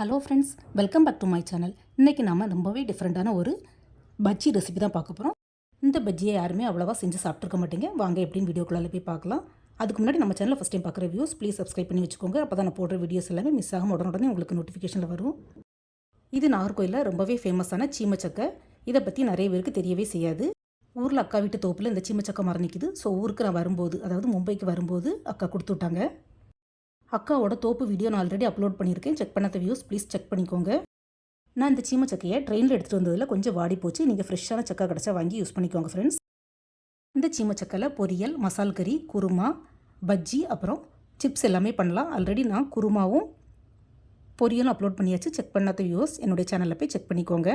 Hello friends welcome back to my channel இன்றைக்கி நாம் ரொம்பவே டிஃப்ரெண்ட்டான ஒரு பஜ்ஜி ரெசிபி தான் பார்க்க போகிறோம் இந்த பஜ்ஜியை யாருமே அவ்வளோவா செஞ்சு சாப்பிட்ருக்க மாட்டேங்க. வாங்க எப்படின்னு வீடியோக்குள்ளே போய் பார்க்கலாம். அதுக்கு முன்னாடி நம்ம சேனலில் ஃபஸ்ட் டைம் பார்க்குற வியூஸ் ப்ளீஸ் சப்ஸ்கிரைப் பண்ணி வச்சுக்கோங்க. அப்போ தான் நான் போடுற வீடியோஸ் எல்லாமே மிஸ் ஆகாம உடனே உங்களுக்கு நோட்டிஃபிகேஷனில் வரும். இது நாகர்கோயிலில் ரொம்பவே ஃபேமஸான சீமச்சக்கை. இதை பற்றி நிறைய பேருக்கு தெரியவே செய்யாது. ஊரில் அக்கா வீட்டு தோப்பில் இந்த சீமச்சக்கை மரம் நிற்கிது ஸோ ஊருக்கு நான் வரும்போது அதாவது மும்பைக்கு வரும்போது அக்கா கொடுத்து விட்டாங்க. அக்காவோட தோப்பு வீடியோ நான் ஆல்ரெடி அப்லோட் பண்ணியிருக்கேன். செக் பண்ணாத வியூஸ் ப்ளீஸ் செக் பண்ணிக்கோங்க. நான் இந்த சீம சக்கையை ட்ரெயினில் எடுத்துகிட்டு வந்ததில் கொஞ்சம் வாடி போச்சு. நீங்கள் ஃப்ரெஷ்ஷான சக்கா கிடச்சா வாங்கி யூஸ் பண்ணிக்கோங்க ஃப்ரெண்ட்ஸ் இந்த சீம சக்கையில் பொரியல் மசால் கறி குருமா பஜ்ஜி அப்புறம் சிப்ஸ் எல்லாமே பண்ணலாம். ஆல்ரெடி நான் குருமாவும் பொரியலும் அப்லோட் பண்ணியாச்சு. செக் பண்ணாத வியூஸ் என்னுடைய சேனலில் போய் செக் பண்ணிக்கோங்க.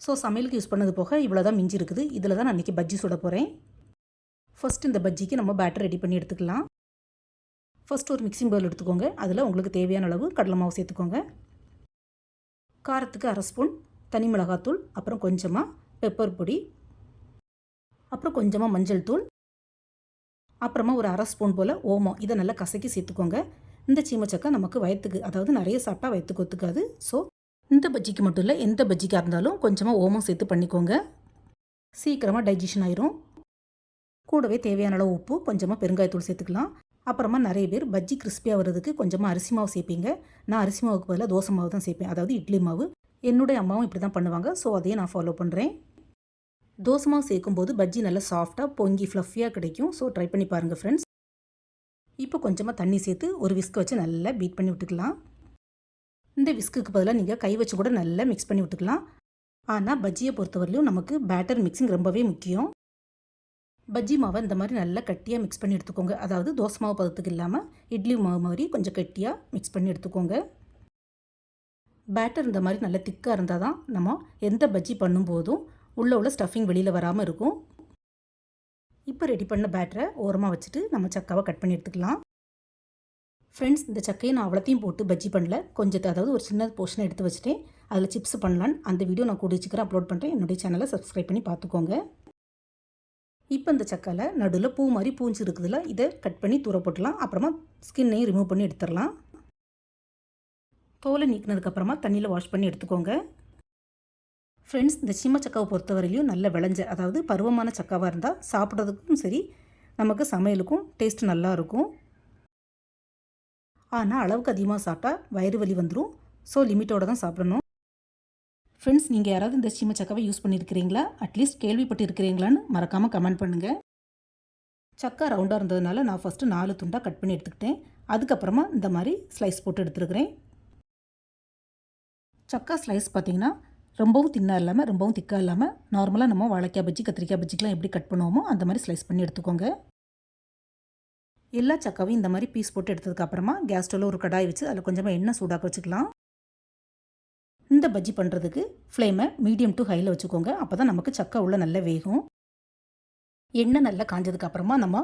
ஸோ சமையலுக்கு யூஸ் பண்ணது போக இவ்வளோ தான் மிஞ்சி இருக்குது இதில் தான் நான் இன்றைக்கி பஜ்ஜி சுட போகிறேன் ஃபஸ்ட் இந்த பஜ்ஜிக்கு நம்ம பேட்டர் ரெடி பண்ணி எடுத்துக்கலாம். ஃபஸ்ட் ஒரு மிக்சிங் பவுல் எடுத்துக்கோங்க. அதில் உங்களுக்கு தேவையான அளவு கடலை மாவு சேர்த்துக்கோங்க. காரத்துக்கு அரை ஸ்பூன் தனி மிளகாத்தூள் அப்புறம் கொஞ்சமாக பெப்பர் பொடி அப்புறம் கொஞ்சமாக மஞ்சள் தூள் அப்புறமா ஒரு அரை ஸ்பூன் போல் ஓமம். இதை நல்லா கசக்கி சேர்த்துக்கோங்க. இந்த சீமச்சக்கை நமக்கு வயத்துக்கு அதாவது நிறைய சாப்பிட்டா வயத்துக்கு ஒத்துக்காது. ஸோ இந்த பஜ்ஜிக்கு மட்டும் இல்லை எந்த பஜ்ஜிக்காக இருந்தாலும் கொஞ்சமாக ஓமம் சேர்த்து பண்ணிக்கோங்க. சீக்கிரமாக டைஜஷன் ஆயிரும். கூடவே தேவையான அளவு உப்பு கொஞ்சமாக பெருங்காயத்தூள் சேர்த்துக்கலாம். அப்புறமா நிறைய பேர் பஜ்ஜி கிறிஸ்பியாக வர்றதுக்கு கொஞ்சமாக அரிசி மாவு சேர்ப்பீங்க. நான் அரிசி மாவுக்கு பதிலாக தோசை மாவு தான் சேர்ப்பேன். அதாவது இட்லி மாவு. என்னுடைய அம்மாவும் இப்படி தான் பண்ணுவாங்க. ஸோ அதையே நான் ஃபாலோ பண்ணுறேன் தோசை மாவு சேர்க்கும்போது பஜ்ஜி நல்லா சாஃப்டாக பொங்கி ஃப்ளஃபியாக கிடைக்கும். ஸோ ட்ரை பண்ணி பாருங்கள் ஃப்ரெண்ட்ஸ் இப்போ கொஞ்சமாக தண்ணி சேர்த்து ஒரு விஸ்க் வச்சு நல்லா பீட் பண்ணி விட்டுக்கலாம். இந்த விஸ்க்குக்கு பதிலாக நீங்கள் கை வச்சு கூட நல்லா மிக்ஸ் பண்ணி விட்டுக்கலாம். ஆனால் பஜ்ஜியை பொறுத்தவரையிலும் நமக்கு பேட்டர் மிக்சிங் ரொம்பவே முக்கியம். பஜ்ஜி மாவை இந்த மாதிரி நல்லா கட்டியாக மிக்ஸ் பண்ணி எடுத்துக்கோங்க. அதாவது தோசை மாவு பதத்துக்கு இல்லாமல் இட்லி மாவு மாதிரி கொஞ்சம் கட்டியாக மிக்ஸ் பண்ணி எடுத்துக்கோங்க. பேட்டர் இந்த மாதிரி நல்லா திக்காக இருந்தால் தான் நம்ம எந்த பஜ்ஜி பண்ணும்போதும் உள்ளே உள்ள ஸ்டஃபிங் வெளியில் வராமல் இருக்கும். இப்போ ரெடி பண்ண பேட்டரை ஓரமாக வச்சுட்டு நம்ம சக்காவை கட் பண்ணி எடுத்துக்கலாம். ஃப்ரெண்ட்ஸ் இந்த சக்கையை நான் அவ்வளோத்தையும் போட்டு பஜ்ஜி பண்ணல. கொஞ்சத்தை அதாவது ஒரு சின்ன போர்ஷனை எடுத்து வச்சுட்டேன். அதில் சிப்ஸ் பண்ணலான்னு அந்த வீடியோ நான் கூடிய சீக்கிரம் அப்லோட் பண்ணுறேன் என்னுடைய சேனலை சப்ஸ்கிரைப் பண்ணி பார்த்துக்கோங்க. இப்போ இந்த சக்காவில் நடுவில் பூ மாதிரி பூஞ்சி இருக்குதுல இதை கட் பண்ணி தூர போட்டுலாம் அப்புறமா ஸ்கின்னையும் ரிமூவ் பண்ணி எடுத்துடலாம். தோலை நீக்கினதுக்கப்புறமா தண்ணியில் வாஷ் பண்ணி எடுத்துக்கோங்க. ஃப்ரெண்ட்ஸ் இந்த சிம்ம சக்காவை பொறுத்தவரையிலையும் நல்ல விளைஞ்ச அதாவது பருவமான சக்காவாக இருந்தால் சாப்பிட்றதுக்கும் சரி நமக்கு சமையலுக்கும் டேஸ்ட் நல்லா இருக்கும். ஆனால் அளவுக்கு அதிகமாக சாப்பிட்டா வயிறு வலி வந்துடும் ஸோ லிமிட்டோடு தான் சாப்பிடணும். ஃப்ரெண்ட்ஸ் நீங்கள் யாராவது இந்த சீம சக்காவை யூஸ் பண்ணியிருக்கிறீங்களா அட்லீஸ்ட் கேள்விப்பட்டு இருக்கிறீங்களான்னு மறக்காமல் கமெண்ட் பண்ணுங்கள் சக்கா ரவுண்டாக இருந்ததுனால நான் ஃபஸ்ட்டு நாலு துண்டாக கட் பண்ணி எடுத்துக்கிட்டேன். அதுக்கப்புறமா இந்த மாதிரி ஸ்லைஸ் போட்டு எடுத்துருக்கிறேன். சக்கா ஸ்லைஸ் பார்த்திங்கன்னா ரொம்பவும் தின்னாக இல்லாமல் ரொம்பவும் திக்காக இல்லாமல் நார்மலாக நம்ம வாழைக்காய் பஜ்ஜி கத்திரிக்காய் பஜ்ஜிக்கெலாம் எப்படி கட் பண்ணுவோமோ அந்த மாதிரி ஸ்லைஸ் பண்ணி எடுத்துக்கோங்க. எல்லா சக்காவையும் இந்த மாதிரி பீஸ் போட்டு எடுத்ததுக்கப்புறமா கேஸ் ஸ்டவ்வில் ஒரு கடாய் வச்சு அதில் கொஞ்சமாக எண்ணெய் சூடாக்க வச்சுக்கலாம். இந்த பஜ்ஜி பண்ணுறதுக்கு ஃப்ளேமை மீடியம் டு ஹையில் வச்சுக்கோங்க. அப்போ தான் நமக்கு சக்கை உள்ள நல்லா வேகும். எண்ணெய் நல்லா காஞ்சதுக்கு அப்புறமா நம்ம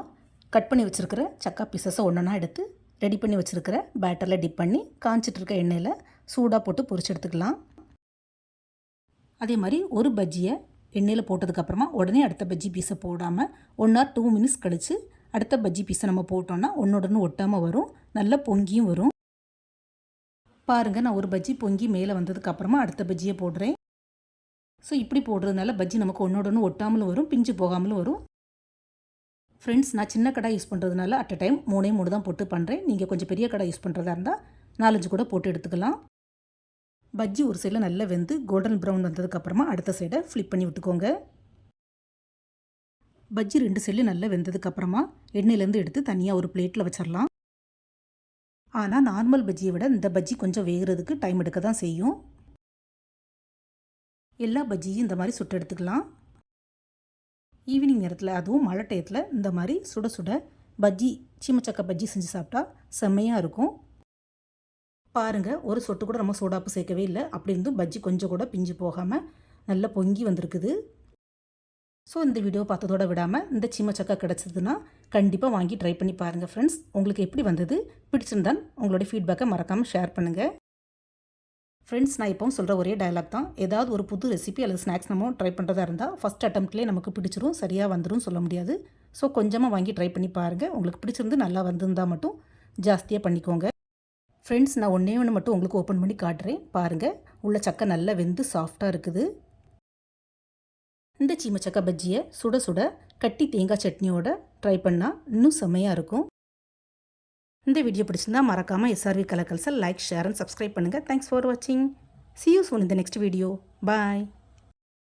கட் பண்ணி வச்சுருக்கிற சக்கா பீசஸை ஒன்றா எடுத்து ரெடி பண்ணி வச்சுருக்கிற பேட்டரில் டிப் பண்ணி காஞ்சிட்டுருக்க எண்ணெயில் சூடாக போட்டு பொரிச்சு எடுத்துக்கலாம். அதே மாதிரி ஒரு பஜ்ஜியை எண்ணெயில் போட்டதுக்கப்புறமா உடனே அடுத்த பஜ்ஜி பீஸை போடாமல் ஒன் ஆர் டூ மினிட்ஸ் கழித்து அடுத்த பஜ்ஜி பீஸை நம்ம போட்டோன்னா ஒன்னோடன்னு ஒட்டாமல் வரும். நல்லா பொங்கியும் வரும். பாருங்கள் நான் ஒரு பஜ்ஜி பொங்கி மேலே வந்ததுக்கு அப்புறமா அடுத்த பஜ்ஜியை போடுறேன். ஸோ இப்படி போடுறதுனால பஜ்ஜி நமக்கு ஒன்றோட ஒன்று ஒட்டாமலும் வரும் பிஞ்சு போகாமலும் வரும். ஃப்ரெண்ட்ஸ் நான் சின்ன கடை யூஸ் பண்ணுறதுனால அட் அ டைம் மூணே மூணு தான் போட்டு பண்ணுறேன் நீங்கள் கொஞ்சம் பெரிய கடை யூஸ் பண்ணுறதா இருந்தால் நாலஞ்சு கூட போட்டு எடுத்துக்கலாம். பஜ்ஜி ஒரு சைடில் நல்லா வெந்து கோல்டன் ப்ரௌன் வந்ததுக்கப்புறமா அடுத்த சைடை ஃப்ளிப் பண்ணி விட்டுக்கோங்க. பஜ்ஜி ரெண்டு சைட்லையும் நல்லா வெந்ததுக்கப்புறமா எண்ணெயிலேருந்து எடுத்து தனியாக ஒரு பிளேட்டில் வச்சிடலாம் ஆனால் நார்மல் பஜ்ஜியை விட இந்த பஜ்ஜி கொஞ்சம் வேகிறதுக்கு டைம் எடுக்க தான் செய்யும். எல்லா பஜ்ஜியும் இந்த மாதிரி சுட்டு எடுத்துக்கலாம். ஈவினிங் நேரத்தில் அதுவும் மழை டயத்தில் இந்த மாதிரி சுட சுட பஜ்ஜி சீமச்சக்க பஜ்ஜி செஞ்சு சாப்பிட்டா செம்மையாக இருக்கும். பாருங்கள் ஒரு சொட்டு கூட நம்ம சோடாப்பு சேர்க்கவே இல்லை. அப்படி இருந்தும் பஜ்ஜி கொஞ்சம் கூட பிஞ்சு போகாமல் நல்லா பொங்கி வந்திருக்குது. ஸோ இந்த வீடியோ பார்த்ததோட விடாமல் இந்த சீமச்சக்கா கிடச்சதுன்னா கண்டிப்பாக வாங்கி ட்ரை பண்ணி பாருங்கள் ஃப்ரெண்ட்ஸ் உங்களுக்கு எப்படி வந்தது? பிடிச்சிருந்தான் உங்களுடைய ஃபீட்பேக்கை மறக்காமல் ஷேர் பண்ணுங்கள் ஃப்ரெண்ட்ஸ் நான் இப்போவும் சொல்கிற ஒரே டயலாக் தான். ஏதாவது ஒரு புது ரெசிபி அல்லது ஸ்நாக்ஸ் நம்ம ட்ரை பண்ணுறதா இருந்தால் ஃபஸ்ட் அட்டம்ப்ட்லேயே நமக்கு பிடிச்சிரும் சரியாக வந்துடும் சொல்ல முடியாது. ஸோ கொஞ்சமாக வாங்கி ட்ரை பண்ணி பாருங்கள் உங்களுக்கு பிடிச்சிருந்து நல்லா வந்திருந்தால் மட்டும் ஜாஸ்தியாக பண்ணிக்கோங்க. ஃப்ரெண்ட்ஸ் நான் ஒன்றே ஒன்று மட்டும் உங்களுக்கு ஓப்பன் பண்ணி காட்டுறேன். பாருங்கள் உள்ள சக்கை நல்லா வெந்து சாஃப்டாக இருக்குது. இந்த சீமச்சக்கா பஜ்ஜியை சுட சுட கட்டி தேங்காய் சட்னியோட ட்ரை பண்ணால் இன்னும் செம்மையாக இருக்கும். இந்த வீடியோ பிடிச்சிருந்தா மறக்காமல் எஸ்ஆர்வி கலக்கல்ஸை லைக் ஷேர் அண்ட் சப்ஸ்கிரைப் பண்ணுங்கள் தேங்க்ஸ் ஃபார் வாட்சிங் சி யூ சோன் இந்த நெக்ஸ்ட் வீடியோ பாய்